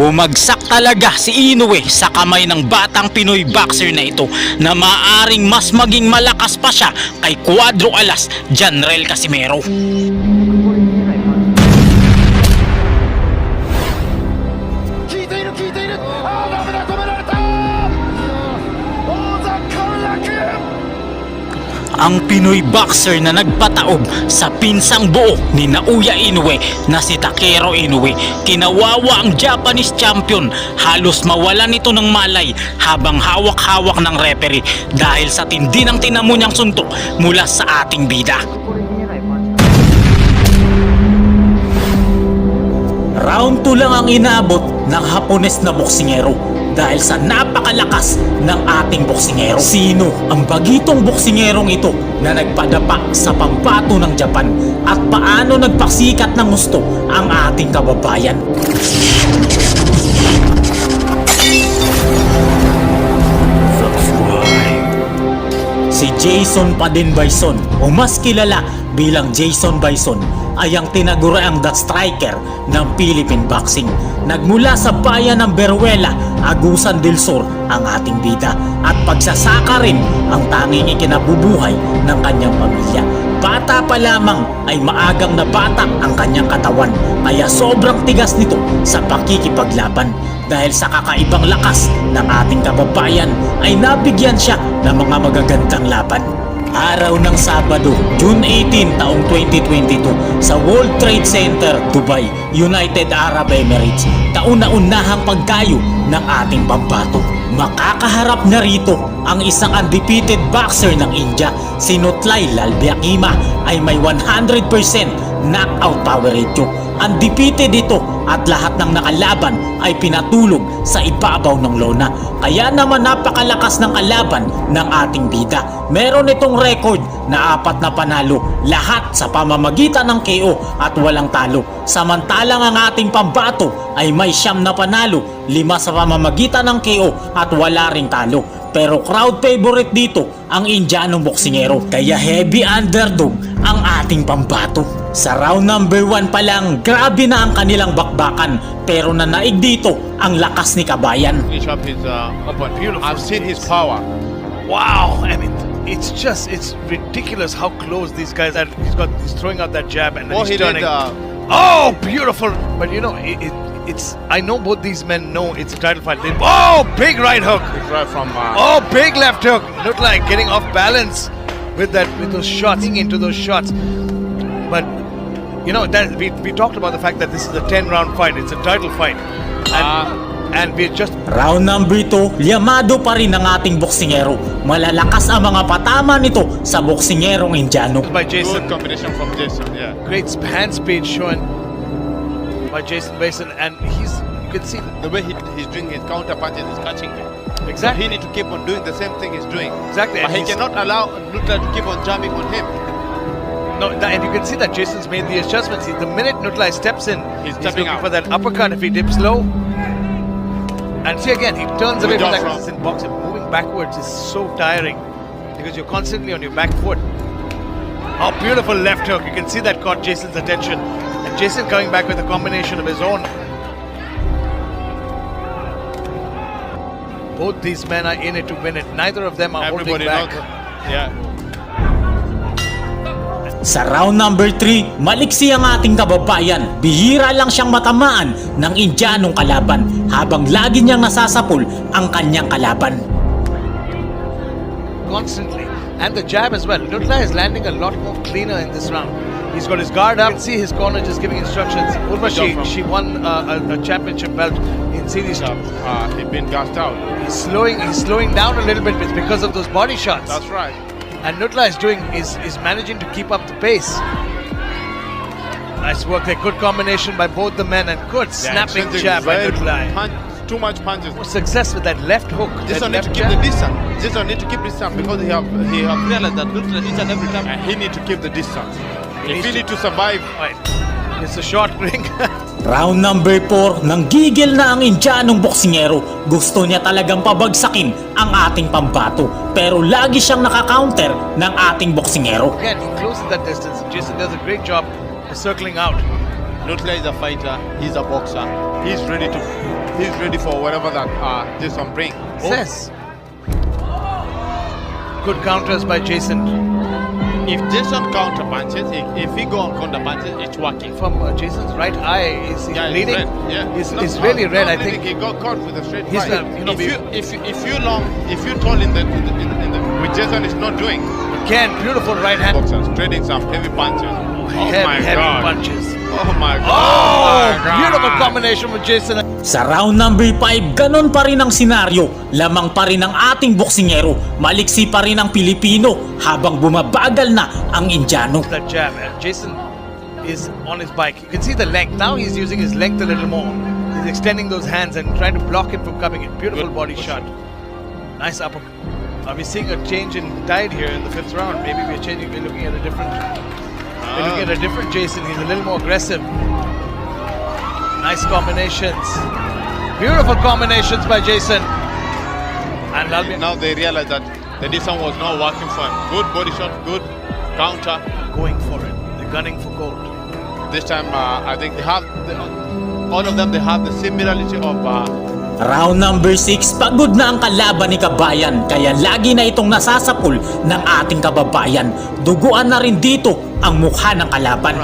Bumagsak talaga si Inoue sa kamay ng batang Pinoy boxer na ito na maaring mas maging malakas pa siya kay Cuadro Alas Janrel Casimero. Ang Pinoy boxer na nagpataob sa pinsang buo ni Naoya Inoue na si Takero Inoue. Kinawawa ang Japanese champion. Halos mawala nito ng malay habang hawak-hawak ng referee dahil sa tindi ng tinamo niyang suntok mula sa ating bida. Round 2 lang ang inaabot ng Hapones na boksingero dahil sa napakalakas ng ating boksingero. Sino ang bagitong boksingerong ito na nagpadapa sa pambato ng Japan at paano nagpasikat ng gusto ang ating kababayan? Si Jason Padin Bison o mas kilala bilang Jason Bison ay ang tinaguriang the striker ng Philippine Boxing. Nagmula sa bayan ng Beruela, Agusan del Sur ang ating bida at pagsasaka rin ang tanging ikinabubuhay ng kanyang pamilya. Bata pa lamang ay maagang nabata ang kanyang katawan kaya sobrang tigas nito sa pakikipaglaban dahil sa kakaibang lakas ng ating kababayan ay nabigyan siya ng mga magagandang laban. Araw ng Sabado, June 18 taong 2022 sa World Trade Center, Dubai, United Arab Emirates, kauna-unahang pagkayo ng ating pambato. Makakaharap na rito ang isang undefeated boxer ng India, si Nutlay Lalbiakima ay may 100% knockout power ratio. Undefeated ito at lahat ng nakalaban ay pinatulog sa ibabaw ng lona. Kaya naman napakalakas ng kalaban ng ating bida. Meron itong record na apat na panalo, lahat sa pamamagitan ng KO at walang talo. Samantalang ang ating pambato ay may siyam na panalo, lima sa pamamagitan ng KO at wala ring talo. Pero crowd favorite dito ang Indianong boksingero. Kaya heavy underdog ang ating pambato. Sa round number 1 pa lang, grabe na ang kanilang bakbakan. Pero nanaig dito ang lakas ni Kabayan. finish up his uh. Beautiful I've seen his power. Wow, I mean, it's just it's ridiculous how close these guys are. He's got he's throwing out that jab and then Oh, he's he turning. did. Uh, oh, beautiful! But you know, it, it, it's I know both these men know it's a title fight. They, oh, big right hook! big right from. Uh, Oh, big left hook! Looked like getting off balance with that with those shots, into those shots. But you know that we, we talked about the fact that this is a 10 round fight. It's a title fight, and and we're just Round number 2, liyamado pa rin ang ating boksingero. Malalakas ang mga patama nito sa boksingerong Indiano. by Jason. good combination from Jason. Yeah. great hand speed shown by Jason Mason, and he's you can see The way he, he's doing his counter punches is catching him. So exactly he need to keep on doing the same thing he's doing. exactly. But And he he's- cannot allow Nutla to keep on jamming on him. No, that, and you can see that Jason's made the adjustments. He, the minute Nutlai steps in, He's he's stepping looking out. for that uppercut. If he dips low, and see again, he turns away from that. In boxing, moving backwards is so tiring because you're constantly on your back foot. Oh, beautiful left hook! You can see that caught Jason's attention, and Jason coming back with a combination of his own. Both these men are in it to win it. Neither of them are Everybody holding knows. back. Yeah. Sa round number 3, maliksi ang ating kababayan. Bihira lang siyang matamaan ng Indianong kalaban habang lagi niyang nasasapul ang kanyang kalaban. constantly. And the jab as well. Nutla is landing a lot more cleaner in this round. He's got his guard up. You can see his corner just giving instructions. Urvashi, she won uh, a, a championship belt in series. Uh, uh, he's been gassed out. He's slowing. He's slowing down a little bit. Because of those body shots. That's right. And Nutla is doing is is managing to keep up the pace. Nice work there. Good combination by both the men and good Yeah, snapping jab by Nutla. punch, too much punches. Success with that left hook. This that one need to keep jab. the distance. This one need to keep the distance because he have he have realized that Nutla each and every time and he need to keep the distance. He if needs he to- need to survive, Right. It's a short ring. Round number 4, nang gigil na ang Indianong boksingero. Gusto niya talagang pabagsakin ang ating pambato. Pero lagi siyang nakakounter ng ating boksingero. Again, he closes that distance. Jason does a great job of circling out. Nutla is a fighter. He's a boxer. He's ready to he's ready for whatever that uh, Jason brings. Says. Good counters by Jason. If Jason counter punches, if, if he go on counter punches, it's working. From uh, Jason's right eye, is he Yeah, it's bleeding? Yeah, It's, Not- it's really not- red, not I think. he got caught with a straight He's right. not- you know, if you if you, if you long if you tall in the, in the, in the, in the which Jason is not doing, Again, beautiful right hand. boxers trading some heavy punches. Oh heavy, my heavy god! punches. Oh my god! Oh, my God. beautiful combination with Jason. Sa round number 5, ganon pa rin ang senaryo. Lamang pa rin ang ating boksingero. Maliksi pa rin ang Pilipino habang bumabagal na ang Indiano. That jab, Jason is on his bike. You can see the length. Now he's using his length a little more. He's extending those hands and trying to block it from coming in. Beautiful Good body push. shot. Nice upper. Are we seeing a change in tide here in the fifth round? Maybe we're changing. We're looking at a different. We're looking at a different Jason. He's a little more aggressive. Nice combinations. Beautiful combinations by Jason. And Lalbia Now they realize that the Jason was not working for him. Good body shot, good counter. going for it. They're gunning for gold. This time, uh, I think they have the, all of them. They have the similarity of uh, Round number 6, pagod na ang kalaban ni Kabayan kaya lagi na itong nasasapul ng ating kababayan. Duguan na rin dito ang mukha ng kalaban.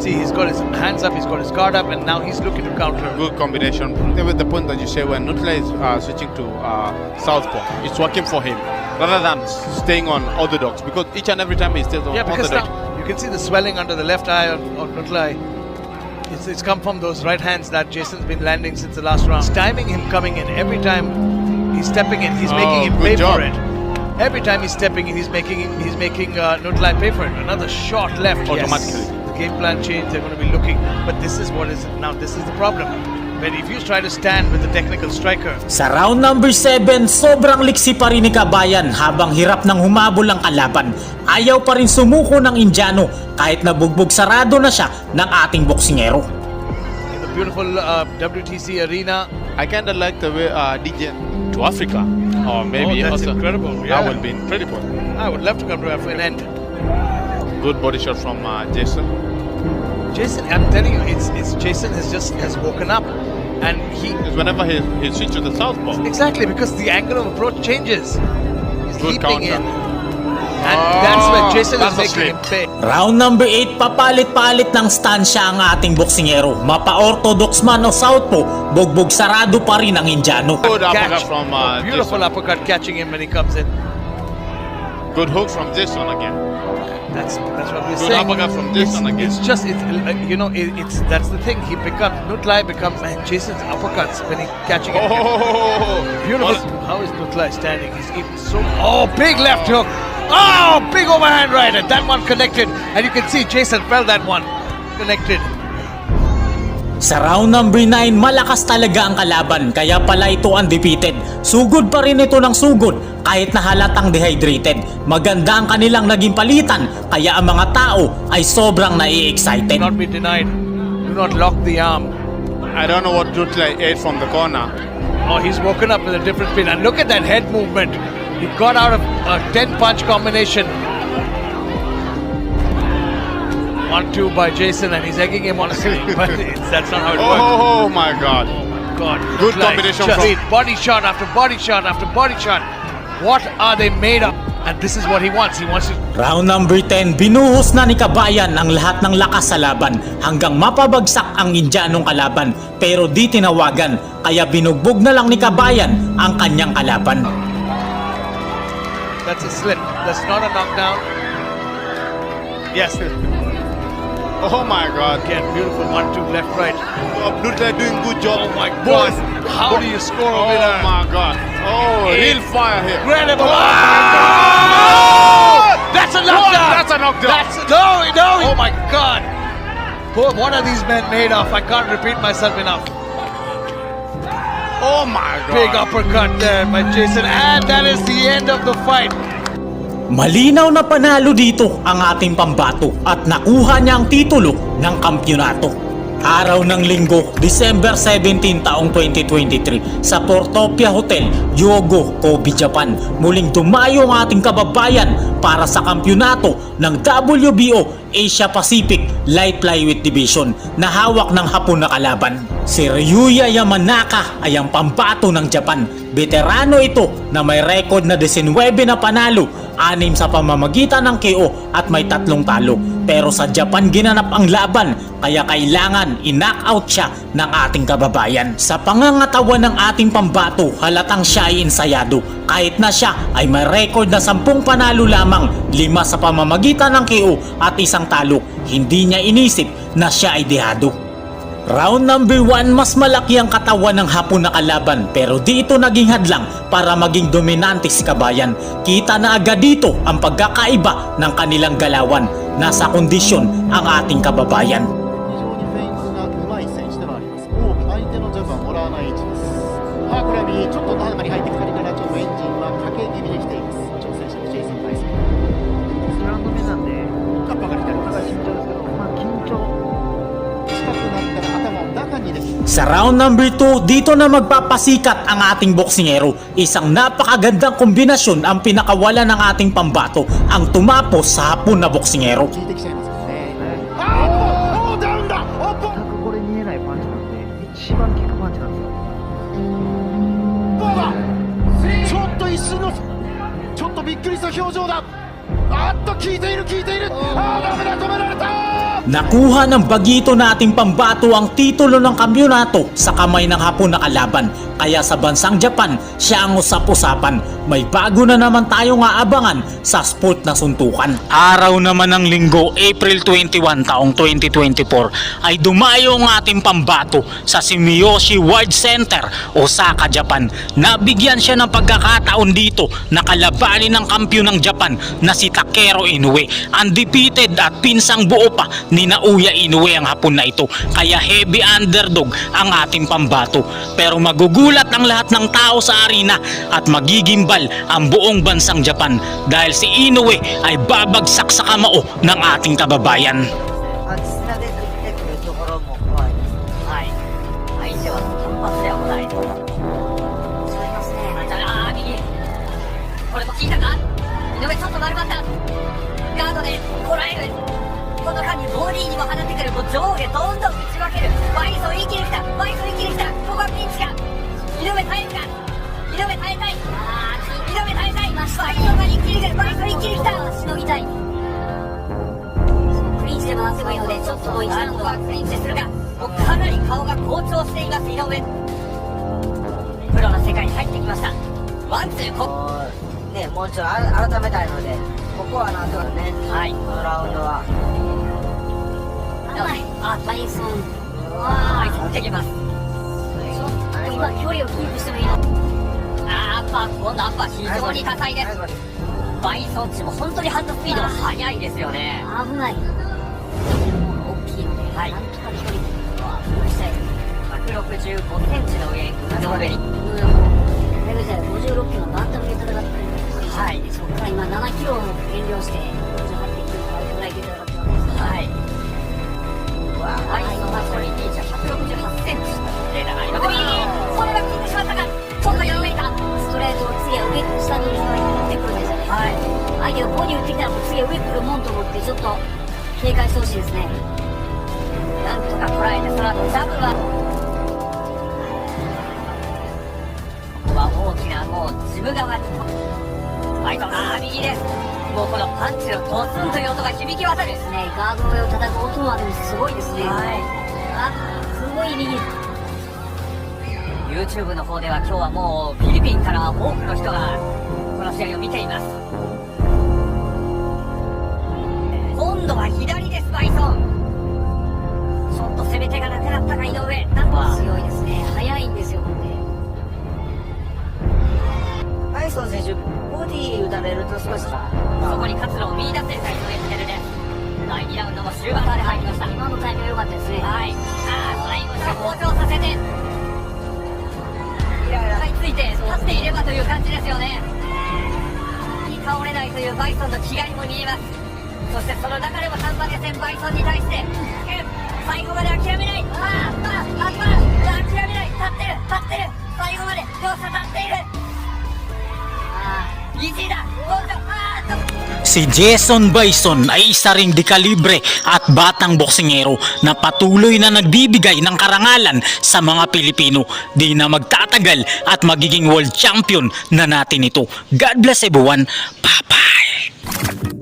See, he's got his hands up, he's got his guard up, and now he's looking to counter. good combination. With the point that you say when Nutla is uh, switching to uh, southpaw, it's working for him rather than staying on orthodox because each and every time he stays on Yeah, because orthodox. now you can see the swelling under the left eye on, on Nutlai. It's, it's come from those right hands that Jason's been landing since the last round. It's timing him coming in. Every time he's stepping in, he's Oh, making him pay job. for it. Every time he's stepping in, he's making he's making uh, Nutlai pay for it. Another shot left. Yes. Automatically. The game plan change. They're going to be looking, but this is what is now. This is the problem. When if you try to stand with the technical striker, Sa round number 7, sobrang liksi pa rin ni Kabayan habang hirap ng humabol ang kalaban. Ayaw pa rin sumuko ng Indiano kahit nabugbog sarado na siya ng ating boksingero. Beautiful uh, WTC arena, I kind of like the way uh, DJ to Africa, or maybe Oh, that's also incredible, That yeah. be incredible. I would love to come to Africa and end. Good body shot from uh, Jason. Jason, I'm telling you, it's it's Jason has just has woken up, and he Because whenever he he switch to the southpaw, exactly because the angle of approach changes. He's Good leaping counter. in, and that's where Oh, Jason is that's a making him pay. Round number 8, papalit-palit ng stansya ang ating boksingero. Mapa-orthodox man o southpaw, bugbog sarado pa rin ang Indiano. good uppercut Catch. from uh, Beautiful Jason. uppercut catching him when he comes in. Good hook from Jason again. That's that's what we're Good saying. uppercut from it's, Jason again. it's just it's uh, you know it, it's that's the thing. He becomes Nutlai becomes and Jason's uppercuts when he catching him. Oh, Beautiful. How is Nutlai standing? He's even so. Oh, big left hook. Oh, big overhand right, and that one connected. And you can see Jason felt that one connected. Sa round number 9, malakas talaga ang kalaban kaya pala ito undefeated. Sugod pa rin ito ng sugod kahit na halatang dehydrated. Maganda ang kanilang naging palitan kaya ang mga tao ay sobrang Do nai-excited. not be denied. Do not lock the arm. I don't know what Dutla ate from the corner. Oh, he's woken up with a different spin. And look at that head movement. He got out of a 10 punch combination. One two by Jason, and he's egging him on a swing. But it's, that's not how it works. Oh my God! God. Good Nutlai combination just from- body shot after body shot after body shot. What are they made of? And this is what he wants. He wants to Round number 10, binuhos na ni Kabayan ang lahat ng lakas sa laban hanggang mapabagsak ang Indianong kalaban pero di tinawagan kaya binugbog na lang ni Kabayan ang kanyang kalaban. That's a slip. That's not a knockdown. Yes. Oh my God! Again, beautiful one, two, left, right. Oh, Dutla doing good job. Oh my Boy, God. How do you score a Oh winner? my God! Oh, real fire here. Incredible. Oh, Oh! That's a knockdown. That's a knockdown. That's no, no. Oh my God. What are these men made of? I can't repeat myself enough. Oh my God! Big uppercut there by Jason, and that is the end of the fight. Malinaw na panalo dito ang ating pambato at nakuha niya ang titulo ng kampyonato. Araw ng linggo, December 17 taong 2023 sa Portopia Hotel, Yogo, Kobe, Japan. Muling dumayo ang ating kababayan para sa kampyonato ng WBO Asia Pacific Light Flyweight Division na hawak ng hapon na kalaban. Si Ryuya Yamanaka ay ang pambato ng Japan. Veterano ito na may record na 19 na panalo, 6 sa pamamagitan ng KO at may tatlong talo. Pero sa Japan ginanap ang laban kaya kailangan i-knockout siya ng ating kababayan. Sa pangangatawan ng ating pambato, halatang siya ay ensayado. Kahit na siya ay may record na 10 panalo lamang, 5 sa pamamagitan ng KO at isang talo. Hindi niya inisip na siya ay dehado. Round number 1, mas malaki ang katawan ng hapon na kalaban pero di ito naging hadlang para maging dominante si Kabayan. Kita na agad dito ang pagkakaiba ng kanilang galawan. Nasa kondisyon ang ating kababayan. Sa round number 2, dito na magpapasikat ang ating boksingero. Isang napakagandang kombinasyon ang pinakawala ng ating pambato ang tumapos sa hapon na boksingero. 効いてきちゃいますからね。あおっとおーダウンだおっと全くこれ見えないパンチなんで、一番効くパンチなんですよ。どうだちょっと一瞬のちょっとびっくりした表情だあっと効いている効いているあーダメだ止められた Nakuha ng bagito nating pambato ang titulo ng kampiyonato sa kamay ng hapon na kalaban. Kaya sa bansang Japan, siya ang usap-usapan. May bago na naman tayong aabangan sa sport na suntukan. Araw naman ng linggo, April 21 taong 2024, ay dumayo ang ating pambato sa Sumiyoshi World Center, Osaka, Japan. Nabigyan siya ng pagkakataon dito na kalabanin ng kampiyon ng Japan na si Takero Inoue. Undefeated at pinsang buo pa ni Naoya Inoue ang hapon na ito. Kaya heavy underdog ang ating pambato. Pero magugulat ang lahat ng tao sa arena at magigimbal ang buong bansang Japan dahil si Inoue ay babagsak sa kamao ng ating kababayan. まあ、実際で出てくるところも怖い。はい。相手は単発ではない。違いますね。ああ、右。これも効いたか井上ちょっと丸まった。ガードでこらえる。 この間にボディにも放ってくる。もう上下どんどん打ち分ける。バイソン一気に来た。バイソン一気に来た。ここはピンチか。井上耐えるか。井上耐えたい。井上耐えたい。バイソンが一気に来る。バイソン一気に来た。しのぎたい。クリンチで回せばいいので、ちょっともう一段ここはクリンチでするが、もうかなり顔が好調しています、井上。プロの世界に入ってきました。ワンツー、こね、もうちょいあ改めたいので、ここはなんとかね、はい。このラウンドは。あ、バイソン。わー、入ってきます。今、距離をキープしてもいいのあー、アッパー、今度アッパー非常に高いです。バイソン。チも本当にハン。ドスピードが速いですよね。危ない。大きいので、はい。なんとか距離はしたい。165セン。チの上、上上に。レベル56キロのバン。タムで戦ジム側に。バイソン、あー、右です。もうこのパンチのドスンという音が響き渡る。ですね、ガード上を叩く音はでもすごいですね。はい。あ、すごい右。YouTube の方では今日はもうフィリピンから多くの人がこの試合を見ています。今度は左です、バイソン。ちょっと攻め手がなくなったが井上。なんとか強いですね。速いんですよ、イソン選手、ボディ打たれると少し、そこに活路を見出せるか井上翔です。第2ラウンドも終盤まで入りました。今のタイミング良かったですね。はい。あ、最後に向上させて、イライラ食らいついて立っていればという感じですよね。倒れないというバイソンの気概も見えます。そしてその中でも3番で戦バイソンに対して、最後まで諦めない。あー、あー、あー、あ、諦めない。立ってる、立ってる。Si Jason Bison ay isa ring dekalibre at batang boksingero na patuloy na nagbibigay ng karangalan sa mga Pilipino. Di na magtatagal at magiging world champion na natin ito. God bless everyone. Bye-bye!